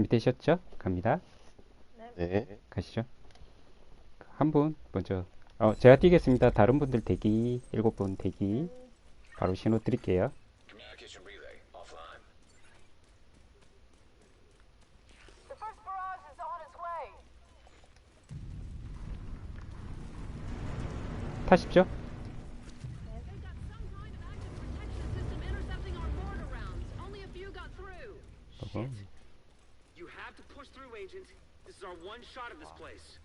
준비되셨죠? 갑니다. 네. 가시죠. 한 분 먼저. 어, 제가 뛰겠습니다. 다른 분들 대기. 일곱 분 대기. 바로 신호 드릴게요. 타십시오. Shot at this place.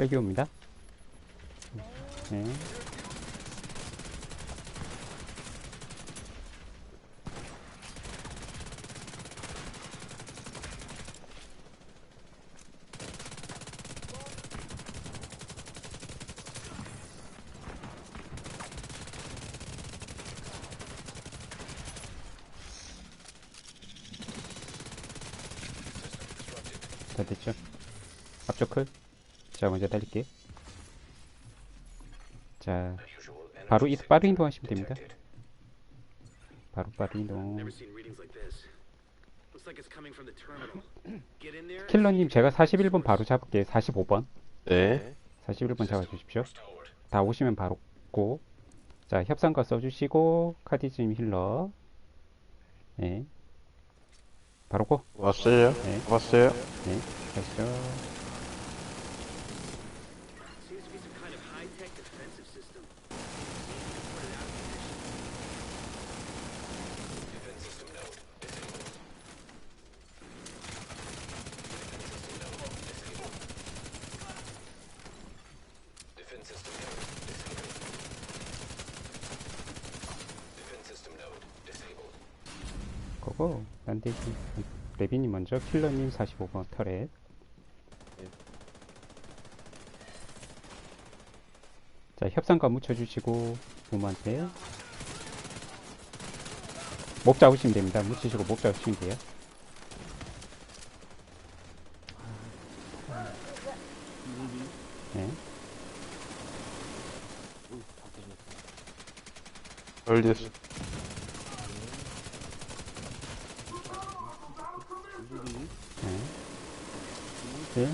여기 옵니다. 네. 다 됐죠? 앞쪽 클. 자, 먼저 달릴게요. 자, 바로 이 빠른 이동하시면 됩니다. 바로 빠른 이동. 킬러님, 제가 41번 바로 잡을게요. 45번. 네. 41번 잡아주십시오. 다 오시면 바로 고. 자, 협상과 써주시고, 카디즘 힐러. 네. 바로 고. 왔어요. 네. 왔어요. 네. 가시죠. 난데기. 레빈이 먼저, 킬러님 45번 터렛. 자, 협상과 묻혀주시고, 부모한테. 목 잡으시면 됩니다. 묻히시고 목 잡으시면 돼요. 네. 걸렸어. 네.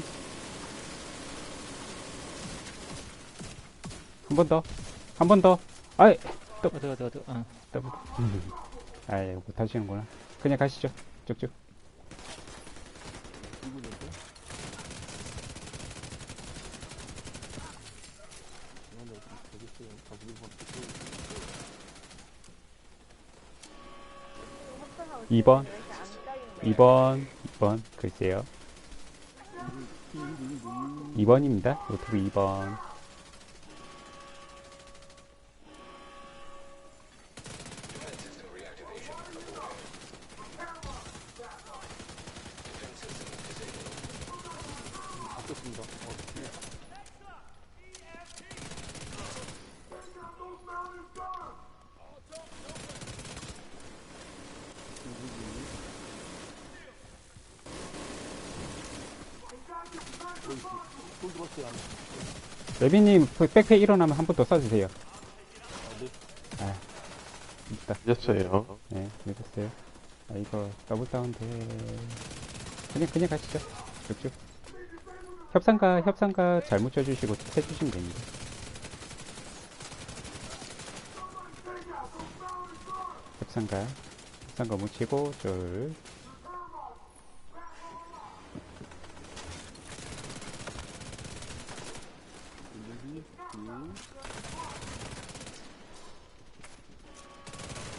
한번 더. 한 번 더. 아이, 어디 어디 어디 어. 더블. 아이, 못 하시는구나. 그냥 가시죠. 쭉쭉. 이번 2번, 2번, 글쎄요. 2번입니다. 노트북 2번. 레비님, 그 백패 일어나면 한 번 더 쏴주세요. 아, 있다. 늦었어요. 네, 늦었어요. 아, 이거 더블 다운돼. 그냥, 그냥 가시죠. 쭉쭉. 협상가, 협상가 잘못 쳐주시고 해주시면 됩니다. 협상가. 협상가 묻히고, 쫄.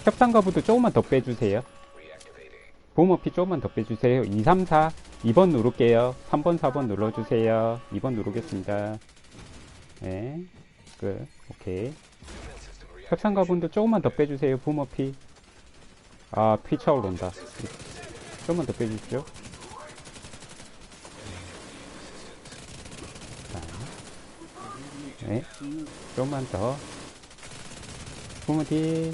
협상가부도 조금만 더 빼주세요. 보호머피 조금만 더 빼주세요. 2, 3, 4. 2번 누를게요. 3번, 4번 눌러주세요. 2번 누르겠습니다. 네. 끝. 오케이. Reactivating. 협상 가분도 조금만 더 빼주세요. 보호머피. 아, 피 차오른다. 조금만 더 빼주십시오. 자. 네. 조금만 더. 보호머피.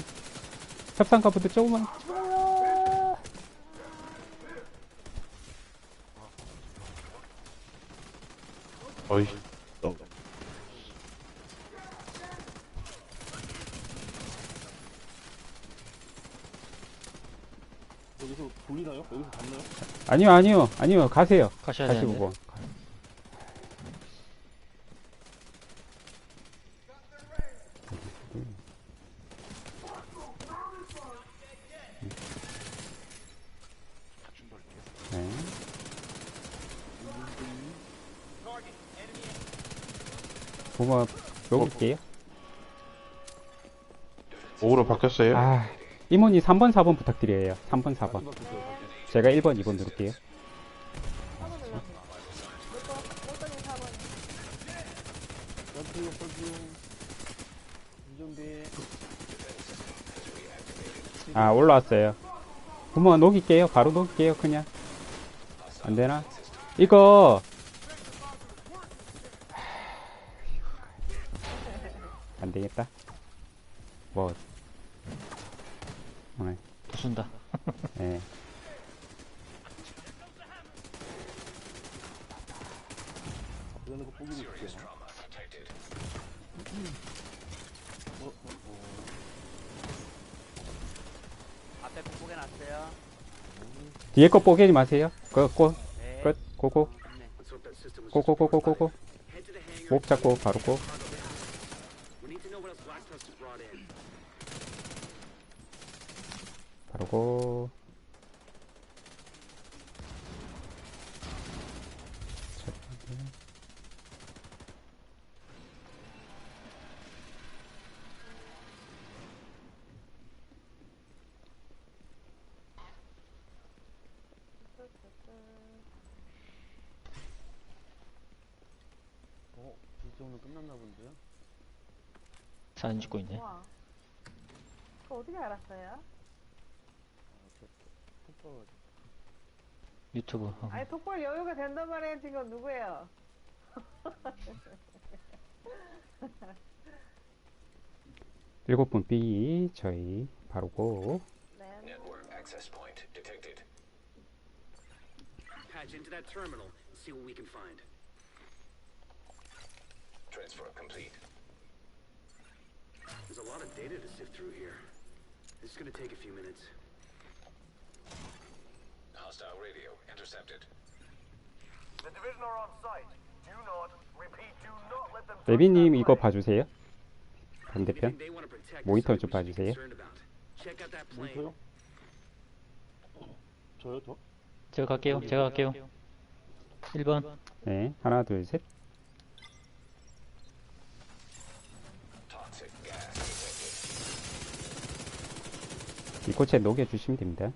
협상가분도 조금만. 어이. 어. 여기서 돌리나요? 여기서 잡나요? 아니요, 아니요, 아니요. 가세요. 가셔야 가시고 되는데. 뭐. 네. 보마 녹일게요. 오로 바뀌었어요? 아, 이모니 3번, 4번 부탁드려요. 3번, 4번. 제가 1번, 2번 누를게요. 4번 눌렀어. 몇 번? 어떤 4번? 펄지용 펄지용 이정배 아, 올라왔어요. 부모가 녹일게요. 바로 녹일게요, 그냥. 안 되나? 이거. 안 되겠다. 뭐. 오늘, 부순다. 예. 그러는 거 보기로 줄게요 Trauma detected. 어, 어, 어. 앞에 공복해 놨어요. 뒤에 거 뽀개지 마세요. 그, 고, 네. 끝, 고고, 네. Let's hope that system was just 고고 고고고고. Head to the hangar. 목 잡고, 바로 고. 바로 고. 어, 일정은 끝났나 본데요? 사진 찍고 있네. 와. 그거 어떻게 알았어요? 톡 유튜브. 어. 아니, 독볼 여유가 된단 말이에요, 지금 누구예요? 일곱 분 B, 저희, 바로 고. 네. Network access point detected. Patch into that terminal and see what we can find. Transfer complete. There's a lot of data to sift through here. This is gonna take a few minutes. Hostile radio intercepted. The division are on site. Do not, repeat, do not let them. 레비님 이거 봐주세요. 반대편. 모니터 좀 봐주세요. 모니터요? 저요, 저? 제가 갈게요. 제가 갈게요. 1번. 네, 하나, 둘, 셋. 이코체 녹여주시면 됩니다.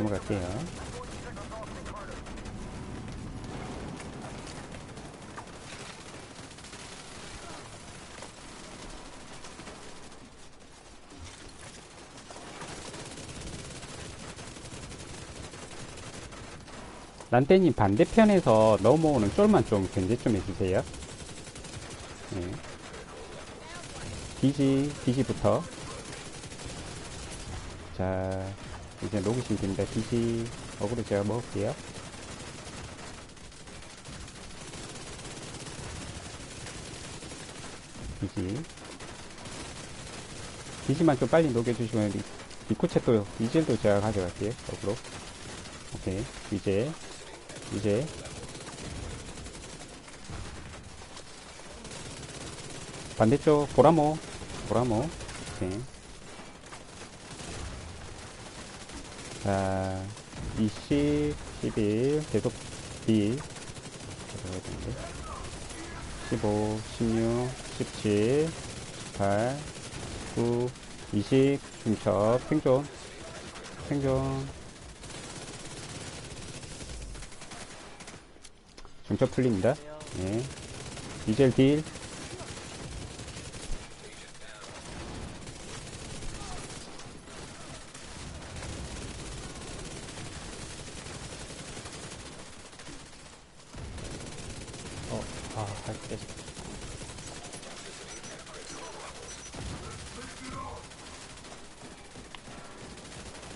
넘어갈게요. 란떼님 반대편에서 넘어오는 쫄만 좀 견제 좀 해주세요. 네. 디지, 디지부터. 자, 이제 녹이시면 됩니다. 디지, 어그로 제가 먹을게요. 대기. 디시만 좀 빨리 녹여주시면 리- 리코체 또 이젤도 제가 가져갈게요. 역으로. 오케이. 이제 이제 반대쪽 보라모 보라모 오케이. 자 20, 11 계속 B. 들어가야 되는데. 15, 16, 17, 18, 9, 20 중첩 생존. 생존. 중첩 풀립니다. 네. 디젤 딜 어, 아, 할 때.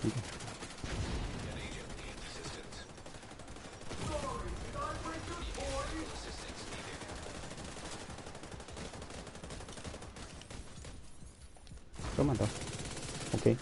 좀만 더 오케이 Going off this data Isaac transmitted. Razorback must be the new mobile weapon system Black In.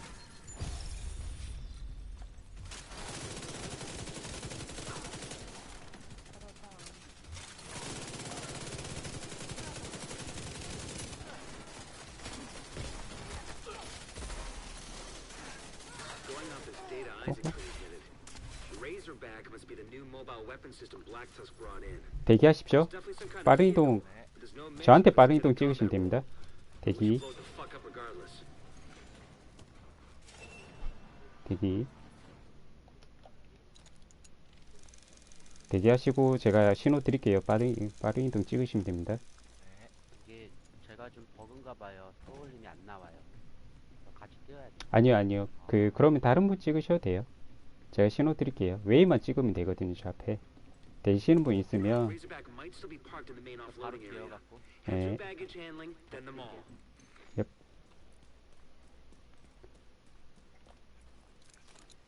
대기하십시오 빠른 이동 저한테 빠른 이동 찍으시면. 됩니다 대기 대기 대기하시고 제가 신호 드릴게요 빠른, 빠른 이동 찍으시면 됩니다 이게 제가 좀 버그인가 봐요. 소울님이 안 나와요. 같이 뛰어야 돼. 아니요 아니요 그 그러면 다른 분 찍으셔도 돼요 제가 신호 드릴게요 웨이만 찍으면 되거든요 저 앞에 되시는 분 있으면 바로. 뛰어갖고. Head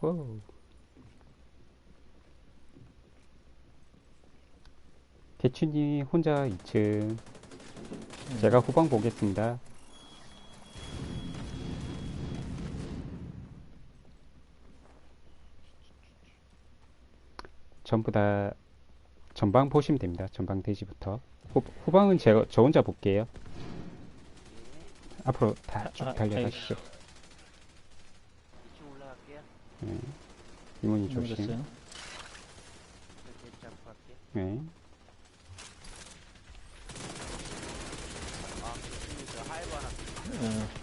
고고 대춘이 혼자 2층. 제가 후방 보겠습니다. 전부 다 전방 보시면 됩니다. 전방 대지부터. 후, 후방은 제가 저 혼자 볼게요. 앞으로 다쭉 아, 달려가시죠. 2층 올라갈게요. 이모님 조심 갈게요. 네. 아, 하이브 하나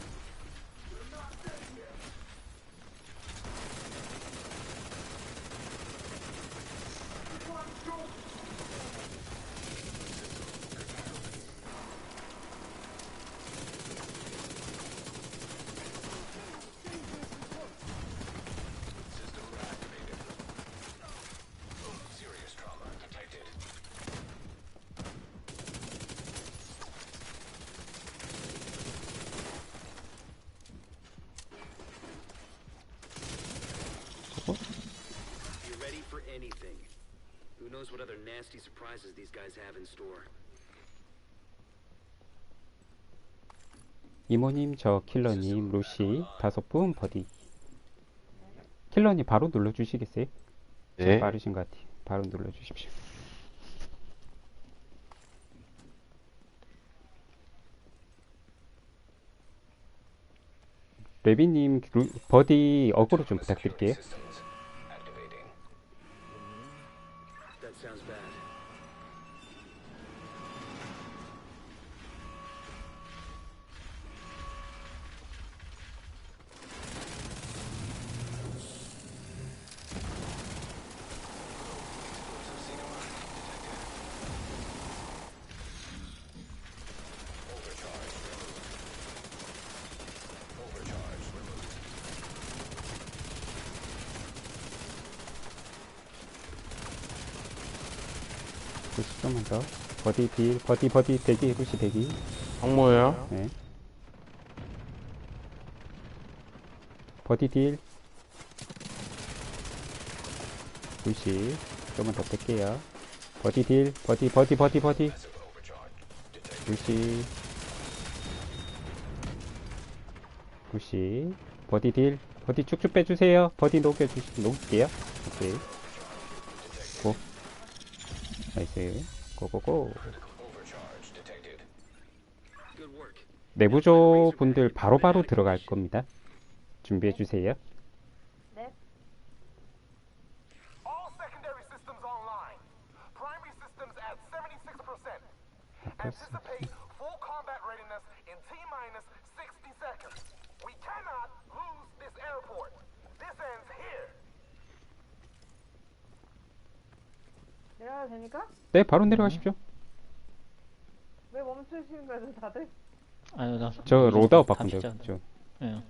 what other nasty surprises these guys have in store. 이모님, 저 킬러님, 루시 다섯 분 버디. 킬러님 바로 눌러주시겠어요? 좀 네. 빠르신 것 같아요. 바로 눌러주십시오. 레비님 루- 버디 어그로 좀 부탁드릴게요. 90 좀만 더. 버디 딜, 버디 버디 대기 해보시 대기. 정모예요? 네. 버디 딜. 90 좀만 더 뺄게요. 버디 딜, 버디 버디 버디 버디. 90 90 버디 딜 버디 쭉쭉 빼주세요 버디 녹여주시 녹을게요 오케이 고. 나이스. 고고고. Overcharge detected. Good work. 내부조 분들 바로바로 들어갈 겁니다. 준비해주세요. 네, 바로 내려가십시오. 왜 멈추시는 거예요, 다들? 아유, 나. 저 로드아웃 바꾼대요. 탐식자. 저 예.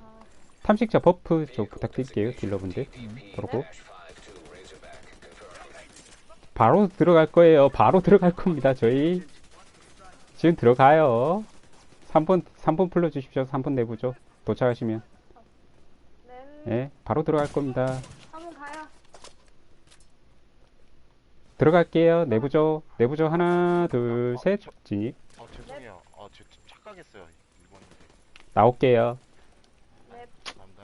탐식자 버프 저 부탁드릴게요, 딜러분들. 그러고 Dash 5-2 Razorback confirmed. 바로 들어갈 거예요. 바로 들어갈 겁니다, 저희. 지금 들어가요. 3번, 3번 불러주십시오. 3번 내부조. 도착하시면. 네. 예, 바로 들어갈 겁니다. 한번 가요. 들어갈게요. 내부조. 내부조 하나, 둘, 셋. 진입. 어, 죄송해요. 어, 저 착각했어요. 이번 나올게요. 네. 감사합니다.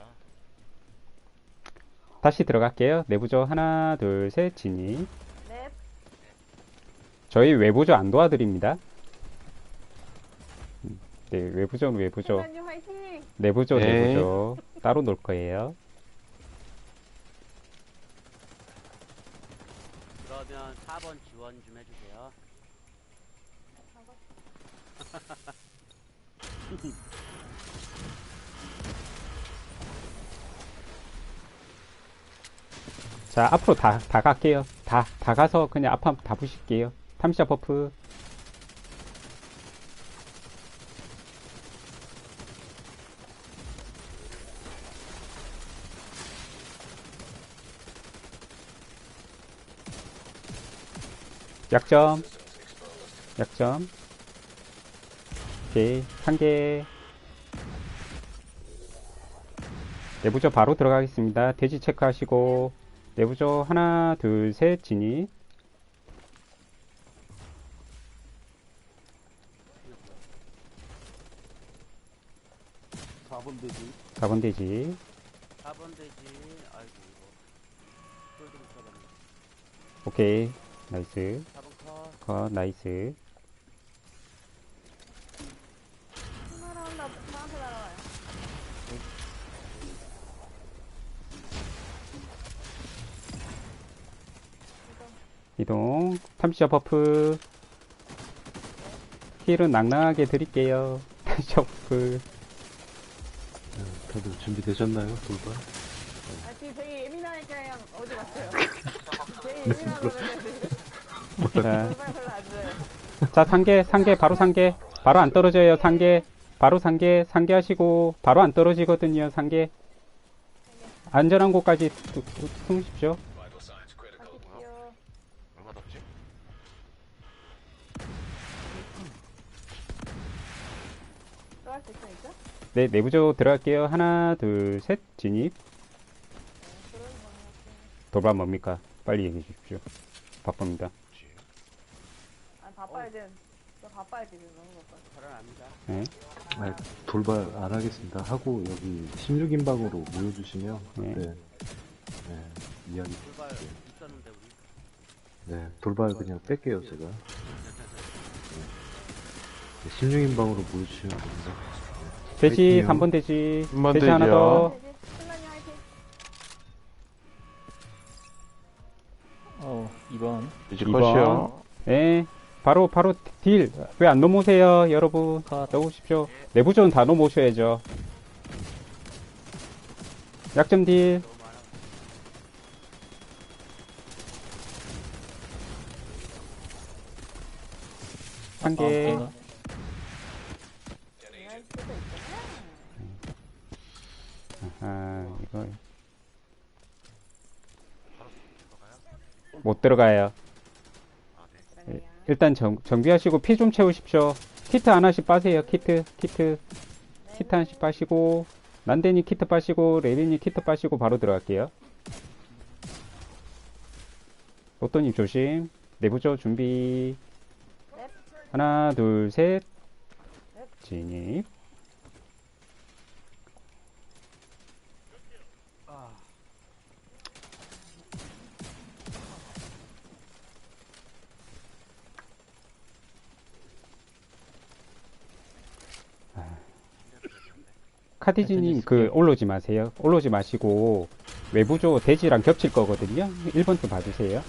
다시 들어갈게요. 내부조 하나, 둘, 셋. 진입. 네. 저희 외부조 안 도와드립니다. 음, 네, 외부조는 외부조. 회장님 화이팅! 내부조, 네. 내부조. 따로 놀 거예요. 그러면 4번 지원 좀 해주세요. 자, 앞으로 다, 다 갈게요. 다, 다 가서 그냥 앞, 다 부실게요. 탐시자 버프. 약점. 약점. 오케이. 한 개. 내부조 바로 들어가겠습니다. 돼지 체크하시고. 내부조 하나, 둘, 셋, 진입. 사 4번 되지. 4번 돼지. 4번 되지. 아이고 이거. 오케이. 나이스. 4번 컷. 컷, 나이스. 날아온다, 나한테 날아와요. 이동. 탐시자 버프. 힐은 낭낭하게 드릴게요. 탐시자 버프. 다들 준비되셨나요? 돌발? 아, 지금 되게 예민하니까 그냥 어디 갔어요. 되게 거는 자. 자, 상계, 상계, 바로 상계. 바로 안 떨어져요, 상계. 바로 상계, 상계 하시고, 바로 안 떨어지거든요, 상계. 안전한 곳까지 숨으십시오. Vital signs critical. 가십시오. 얼마 덥지? 또할 수 있으니까? 네, 내부조 들어갈게요. 하나, 둘, 셋, 진입. 돌발 뭡니까? 빨리 얘기해 주십시오. 바쁩니다. 그렇지. 아, 바빠야 돼. 저 바빠야 돼, 너무 바빠. 살아납니다. 네, 아, 돌발 안 하겠습니다. 하고 여기 16인방으로 모여주시면 네. 네. 네, 이야기 돌발 있었는데 우리. 네, 돌발 그냥 뺄게요 제가. 네. 16인방으로 모여주시면 됩니다. 돼지, 화이팅요. 3번 돼지. 한번 돼지 하나 더. 되지? 신랑이 화이팅! 어, 2번. 이제 이번. 컷이요. 네, 바로, 바로 딜. 왜 안 넘어오세요, 여러분? 컷. 넣으십시오. 내부조는 다 넘어오셔야죠. 약점 딜. 한 개. 어, 아, 이거. 못 들어가요. 일단 정, 정비하시고 피 좀 채우십시오. 키트 하나씩 빠세요. 키트, 키트, 키트 하나씩 빠시고 난데님 키트 빠시고 레리님 키트 빠시고 바로 들어갈게요. 로또님 조심. 내부조 준비. 넵. 하나, 둘, 셋. 넵. 진입. 카디지님 그 올라오지 마세요. 올라오지 마시고 외부조 대지랑 겹칠 거거든요. 1번 좀 봐주세요.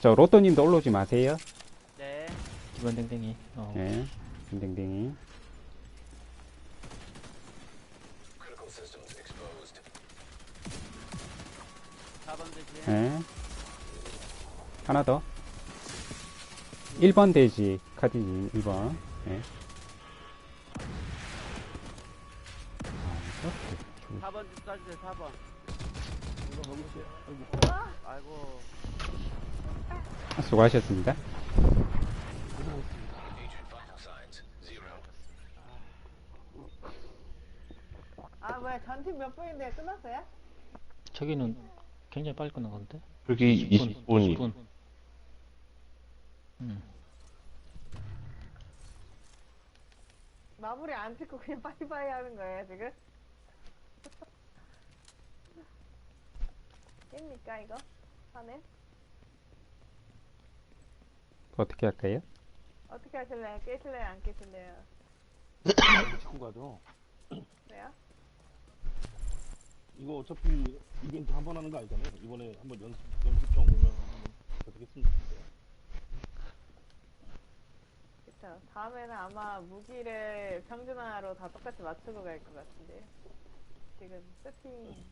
저 로또님도 올라오지 마세요. 네. 2번 댕댕이. 어. 네, 댕댕댕이. Critical systems exposed. 4번 대신. 네. 하나 더. 1번 돼지 카디님 1번. 네. 4번 좀 쏴주세요, 4번. 아이고. 수고하셨습니다. 아 뭐야 전팀 몇 분인데 끝났어요? 저기는 굉장히 빨리 끝나건데? 여기 20분이 20분. 음. 마무리 안 찍고 그냥 빠이빠이 하는 거예요 지금? 깹니까 이거? 판에? 어떻게 할까요? 어떻게 하실래요? 깨실래요? 안 깨실래요? 치고 가죠. 그래요? 이거 어차피 이벤트 한 번 하는 거 아니잖아요. 이번에 한번 연습 연습장 오면 한번 좋겠어요. 그쵸 다음에는 아마 무기를 평준화로 다 똑같이 맞추고 갈 것 같은데 지금 세팅이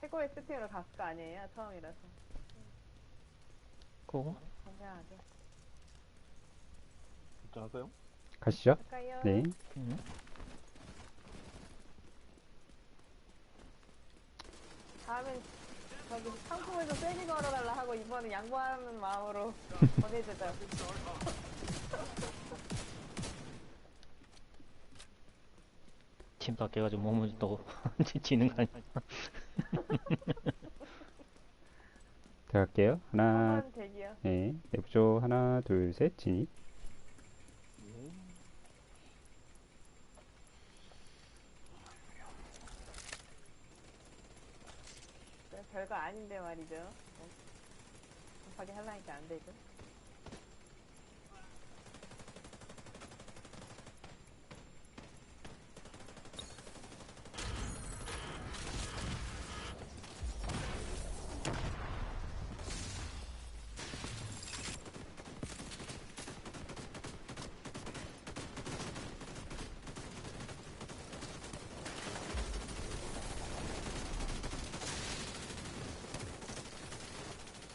최고의 세팅으로 갔을 거 아니에요? 처음이라서 고. 건강하게 괜찮을까요? 가시죠. 할까요? 네. 음. 다음엔 저기 상품을 좀 세게 걸어달라 하고 이번에 양보하는 마음으로 보내주죠. 팀 바뀌어가지고 몸을 또 지는 거 아니야? 들어갈게요. 하나, 대기요. 네. 내부조 하나, 둘, 셋, 진입. 네, 별거 아닌데 말이죠. 어, 급하게 하려니까 안 되죠.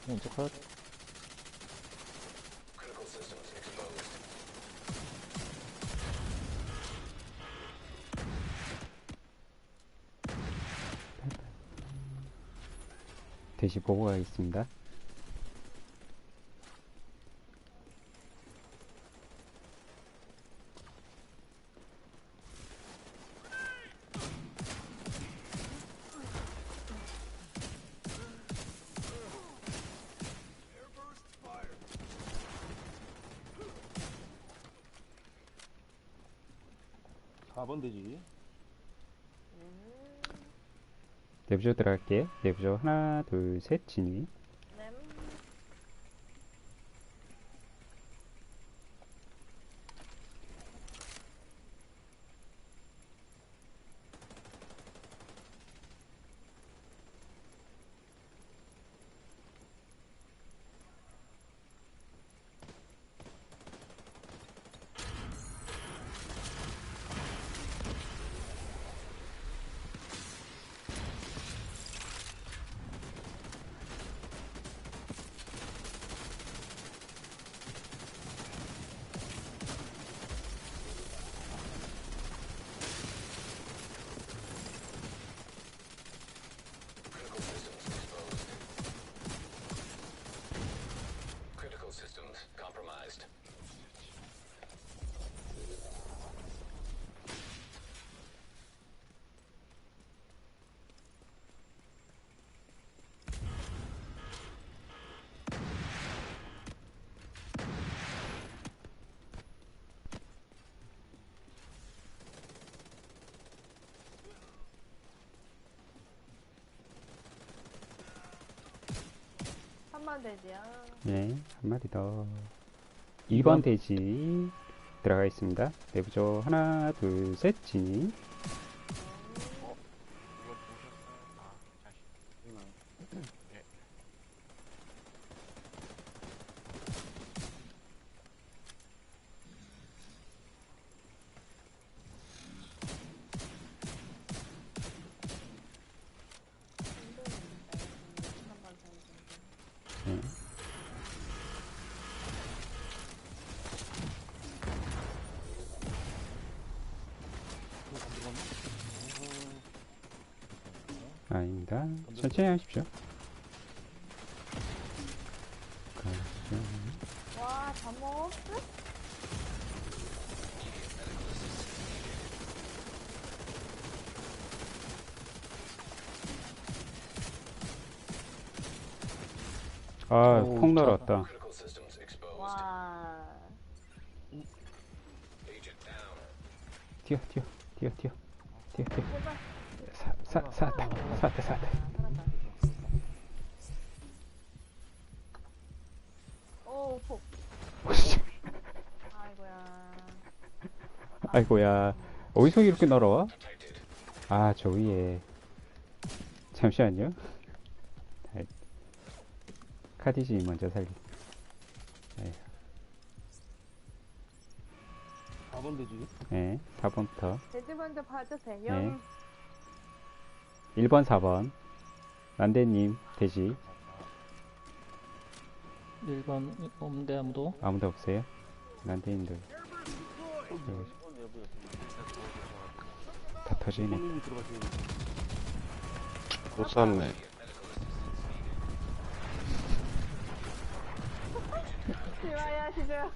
먼저 컷. 대시 보고 가겠습니다. 사 4번 되지. 내부조 들어갈게요. 내부조 하나, 둘, 셋, 진입. 3번 되지요. 예, 한 마리 더. 2번 돼지 들어가 있습니다. 내부조 하나, 둘, 셋, 진입. 아닙니다. 천천히 하십시오. 와, 잠옷? 아, 오, 폭 날았다. Critical systems exposed. 와. Agent down. 튀어, 튀어, 튀어, 튀어, 튀어, 튀어. 사, 사, 사다, 사다, 사다. 오, 폭. 아이고야. 어디서 이렇게 날아와? 아, 저 위에. 잠시만요. 카디지 먼저 살리. 네, 4번 되지? 네, 4번부터. 돼지 먼저 봐주세요. 네. 1번, 4번. 난데님, 돼지. 1번 없는데 아무도? 아무도 없어요? 난데님들. 다 터지네. 손님이 들어가시는 못 샀네. 지화하시죠.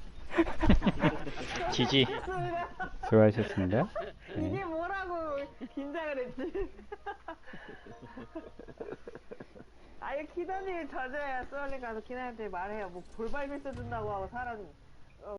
지지. 좋습니다. 수고하셨습니다. 네. 이게 뭐라고 긴장을 했지? 아예 키더니 젖어야 쏠리 가서 키나한테 말해요. 뭐 볼발미 써준다고 하고 사람이